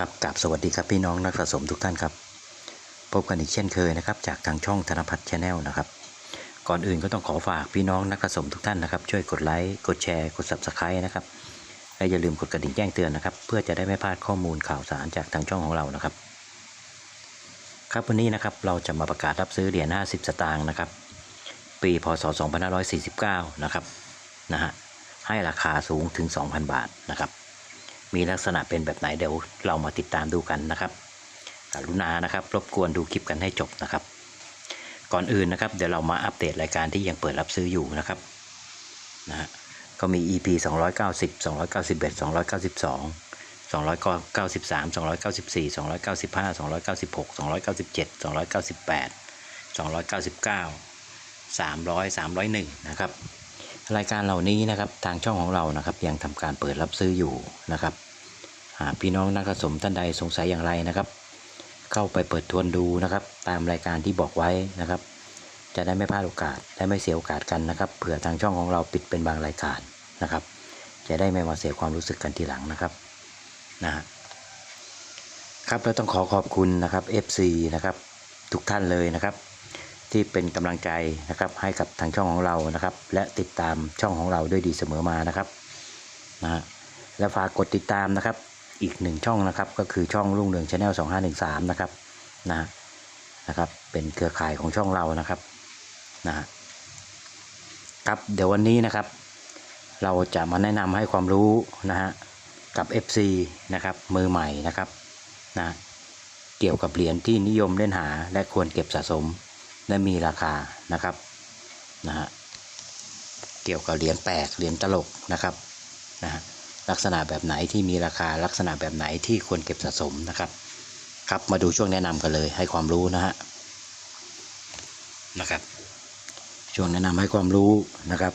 ครับกับสวัสดีครับพี่น้องนักสะสมทุกท่านครับ พบกันอีกเช่นเคยนะครับ จากทางช่องธนพัฒน์ชาแนลนะครับ ก่อนอื่นก็ต้องขอฝากพี่น้องนักสะสมทุกท่านนะครับ ช่วยกดไลค์กดแชร์กด subscribe นะครับและอย่าลืมกดกระดิ่งแจ้งเตือนนะครับ เพื่อจะได้ไม่พลาดข้อมูลข่าวสารจากทางช่องของเรานะครับ ครับวันนี้นะครับเราจะมาประกาศรับซื้อเหรียญ50 สตางค์นะครับ ปีพศ 2549 นะครับนะฮะให้ราคาสูงถึง 2,000 บาทนะครับ มีลักษณะเป็นแบบไหนเดี๋ยวเรามาติดตามดูกันนะครับกรุณานะครับรบกวนดูคลิปกันให้จบนะครับ ก่อนอื่นนะครับ เดี๋ยวเรามาอัปเดตรายการที่ยังเปิดรับซื้ออยู่นะครับนะฮะก็มี EP 290 291 292 293 294 295 296 297 298 299 300 301 นะครับ รายการเหล่านี้นะครับทางช่องของเรานะครับ ยังทำการเปิดรับซื้ออยู่นะครับหากพี่น้องนักสะสมท่านใดสงสัยอย่างไรนะครับ เข้าไปเปิดทวนดูนะครับ ตามรายการที่บอกไว้นะครับ จะได้ไม่พลาดโอกาสและไม่เสียโอกาสกันนะครับเผื่อทางช่องของเราปิดเป็นบางรายการนะครับ จะได้ไม่มาเสียความรู้สึกกันทีหลังนะครับนะฮะครับแล้วต้องขอขอบคุณนะครับ FC นะครับ ทุกท่านเลยนะครับ ที่เป็นกำลังใจนะครับให้กับทางช่องของเรานะครับ และติดตามช่องของเราด้วยดีเสมอมานะครับนะฮะและฝากกดติดตามนะครับอีกหนึ่งช่องนะครับก็คือช่องรุ่งเรืองชาแนล2513นะครับนะนะครับ เป็นเครือข่ายของช่องเรานะครับนะฮะครับเดี๋ยววันนี้นะครับ เราจะมาแนะนำให้ความรู้นะฮะกับ FC นะครับมือใหม่นะครับนะเกี่ยวกับเหรียญที่นิยมเล่นหาและควรเก็บสะสม และมีราคานะครับนะฮะเกี่ยวกับเหรียญแปลกเหรียญตลกนะครับนะฮะลักษณะแบบไหนที่มีราคาลักษณะแบบไหนที่ควรเก็บสะสมนะครับ ครับมาดูช่วงแนะนำกันเลยให้ความรู้นะฮะนะครับ ช่วงแนะนำให้ความรู้นะครับ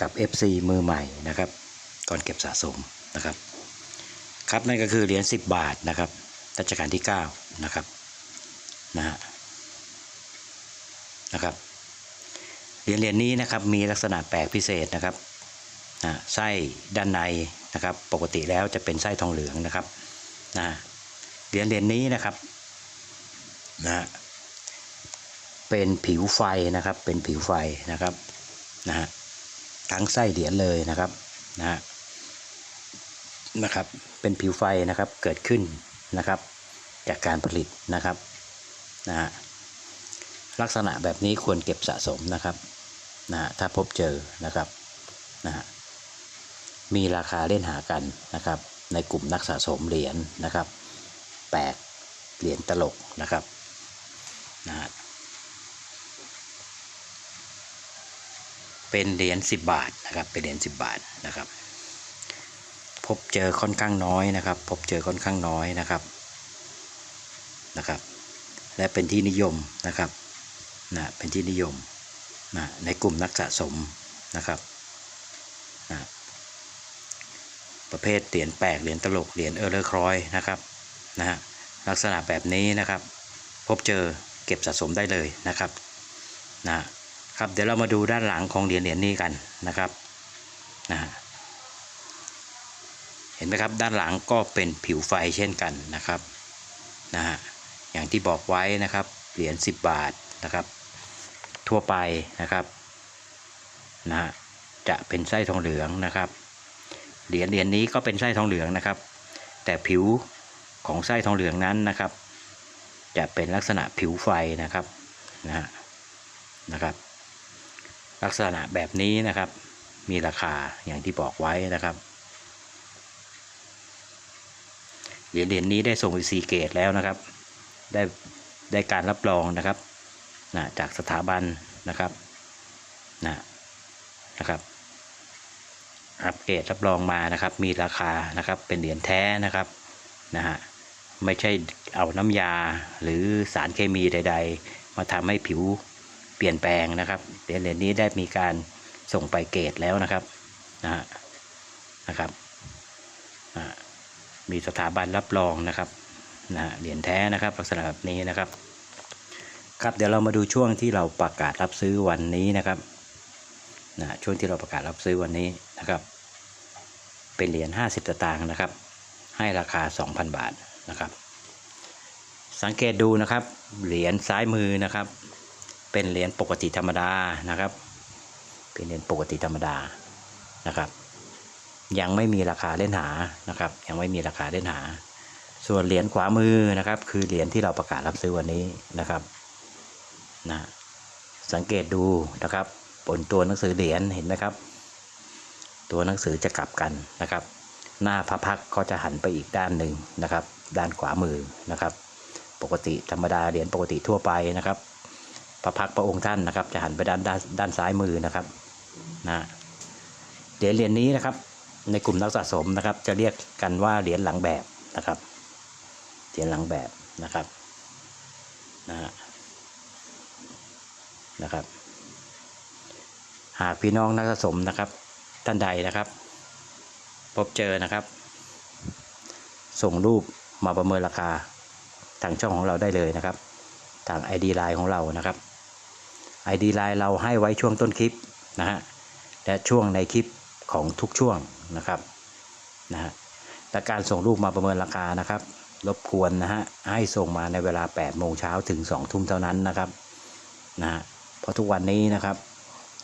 กับ FC มือใหม่นะครับก่อนเก็บสะสมนะครับ ครับนั่นก็คือเหรียญ10 บาทนะครับรัชกาลที่9นะครับนะฮะ นะครับเหรียญเหรียญนี้นะครับมีลักษณะแปลกพิเศษนะครับนะไส้ด้านในนะครับ ปกติแล้วจะเป็นไส้ทองเหลืองนะครับนะเหรียญเหรียญนี้นะครับนะเป็นผิวไฟนะครับ เป็นผิวไฟนะครับนะฮะทั้งไส้เหรียญเลยนะครับนะฮะนะครับ เป็นผิวไฟนะครับเกิดขึ้นนะครับ จากการผลิตนะครับนะฮะ ลักษณะแบบนี้ควรเก็บสะสมนะครับนะฮะถ้าพบเจอนะครับนะฮะมีราคาเล่นหากันนะครับ ในกลุ่มนักสะสมเหรียญนะครับแปลกเหรียญตลกนะครับนะฮะเป็นเหรียญ10 บาทนะครับ เป็นเหรียญ10 บาทนะครับ พบเจอค่อนข้างน้อยนะครับ พบเจอค่อนข้างน้อยนะครับนะครับ และเป็นที่นิยมนะครับ นะเป็นที่นิยมนะในกลุ่มนักสะสมนะครับนะประเภทเหรียญแปลกเหรียญตลกเหรียญเออร์เลอร์ครอยนะครับนะฮะลักษณะแบบนี้นะครับ พบเจอเก็บสะสมได้เลยนะครับนะครับเดี๋ยวเรามาดูด้านหลังของเหรียญเหรียญนี้กันนะครับนะฮะเห็นไหมครับด้านหลังก็เป็นผิวไฟเช่นกันนะครับนะฮะอย่างที่บอกไว้นะครับเหรียญ10 บาทนะครับ ทั่วไปนะครับนะฮะจะเป็นไส้ทองเหลืองนะครับเหรียญเหรียญนี้ก็เป็นไส้ทองเหลืองนะครับ แต่ผิวของไส้ทองเหลืองนั้นนะครับ จะเป็นลักษณะผิวไฟนะครับนะฮะนะครับ ลักษณะแบบนี้นะครับ มีราคาอย่างที่บอกไว้นะครับเหรียญเหรียญนี้ได้ส่งไปซีเกตแล้วนะครับ ได้ได้การรับรองนะครับ นะจากสถาบันนะครับนะนะครับอัปเกรดรับรองมานะครับ มีราคานะครับเป็นเหรียญแท้นะครับนะฮะไม่ใช่เอาน้ำยาหรือสารเคมีใด ๆ มาทำให้ผิวเปลี่ยนแปลงนะครับเหรียญเหรียญนี้ได้มีการส่งไปเกรดแล้วนะครับนะฮะนะครับมีสถาบันรับรองนะครับนะเหรียญแท้นะครับลักษณะแบบนี้นะครับ ครับเดี๋ยวเรามาดูช่วงที่เราประกาศรับซื้อวันนี้นะครับนะช่วงที่เราประกาศรับซื้อวันนี้นะครับ เป็นเหรียญ50สตางค์นะครับ ให้ราคา 2,000 บาทนะครับ สังเกตดูนะครับ เหรียญซ้ายมือนะครับ เป็นเหรียญปกติธรรมดานะครับ เป็นเหรียญปกติธรรมดานะครับ ยังไม่มีราคาเล่นหานะครับ ยังไม่มีราคาเล่นหา ส่วนเหรียญขวามือนะครับ คือเหรียญที่เราประกาศรับซื้อวันนี้นะครับ นะสังเกตดูนะครับบนตัวหนังสือเหรียญเห็นไหมครับ ตัวหนังสือจะกลับกันนะครับ หน้าพระพักก็จะหันไปอีกด้านหนึ่งนะครับ ด้านขวามือนะครับ ปกติธรรมดาเหรียญปกติทั่วไปนะครับ พระพักพระองค์ท่านนะครับ จะหันไปด้านด้านด้านซ้ายมือนะครับนะเหรียญเหรียญนี้นะครับ ในกลุ่มนักสะสมนะครับ จะเรียกกันว่าเหรียญหลังแบบนะครับเหรียญหลังแบบนะครับนะฮะ นะครับ หากพี่น้องนักสะสมนะครับท่านใดนะครับ พบเจอนะครับ ส่งรูปมาประเมินราคาทางช่องของเราได้เลยนะครับ ทาง ID Line ของเรานะครับ ID Line เราให้ไว้ช่วงต้นคลิปนะฮะและช่วงในคลิปของทุกช่วงนะครับนะฮะและการส่งรูปมาประเมินราคานะครับ รบกวนนะฮะให้ส่งมาในเวลา 8 โมงเช้าถึง 2 ทุ่มเท่านั้นนะครับนะฮะ เพราะทุกวันนี้นะครับ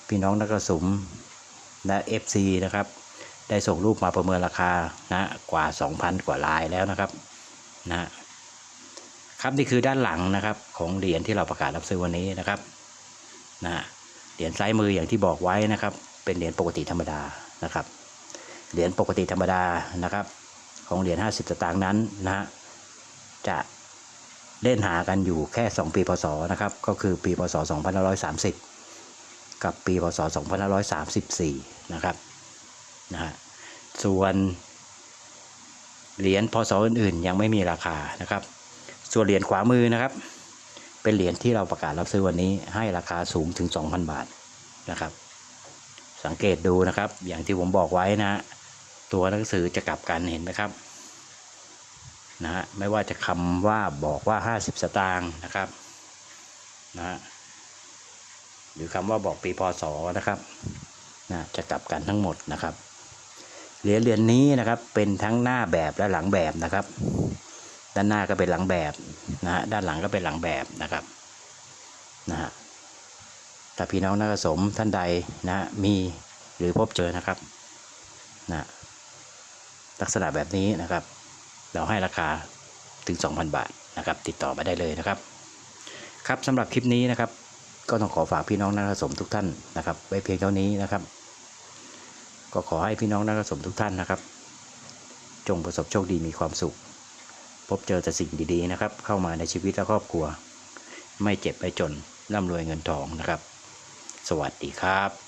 พี่น้องนักกระสุมและ FC นะครับ ได้ส่งรูปมาประเมินราคานะกว่า 2,000 กว่าลายแล้วนะครับนะครับนี่คือด้านหลังนะครับของเหรียญที่เราประกาศรับซื้อวันนี้นะครับนะเหรียญซ้ายมืออย่างที่บอกไว้นะครับ เป็นเหรียญปกติธรรมดานะครับ เหรียญปกติธรรมดานะครับ ของเหรียญ50สตางค์นั้นนะฮะจะ เล่นหากันอยู่แค่ 2 ปีพศนะครับ ก็คือปีพศ 2530 กับปีพศ 2534 นะครับนะฮะส่วนเหรียญพศอื่นๆ ยังไม่มีราคานะครับ ส่วนเหรียญขวามือนะครับ เป็นเหรียญที่เราประกาศรับซื้อวันนี้ให้ราคาสูงถึง 2,000 บาทนะครับ สังเกตดูนะครับ อย่างที่ผมบอกไว้นะฮะตัวหนังสือจะกลับกันเห็นไหมครับ นะฮะไม่ว่าจะคำว่าบอกว่า 50 สตางค์นะครับนะฮะหรือคำว่าบอกปีพศนะครับนะจะกลับกันทั้งหมดนะครับเหรียญเหรียญนี้นะครับเป็นทั้งหน้าแบบและหลังแบบนะครับ ด้านหน้าก็เป็นหลังแบบนะฮะด้านหลังก็เป็นหลังแบบนะครับนะฮะถ้าพี่น้องนักสมท่านใดนะฮะมีหรือพบเจอนะครับนะลักษณะแบบนี้นะครับ เราให้ราคาถึง 2,000 บาทนะครับ ติดต่อมาได้เลยนะครับ ครับสำหรับคลิปนี้นะครับ ก็ต้องขอฝากพี่น้องนักสมทุกท่านนะครับ ไว้เพียงเท่านี้นะครับ ก็ขอให้พี่น้องนักสมทุกท่านนะครับ จงประสบโชคดีมีความสุข พบเจอแต่สิ่งดีๆนะครับ เข้ามาในชีวิตและครอบครัว ไม่เจ็บไม่จนร่ำรวยเงินทองนะครับ สวัสดีครับ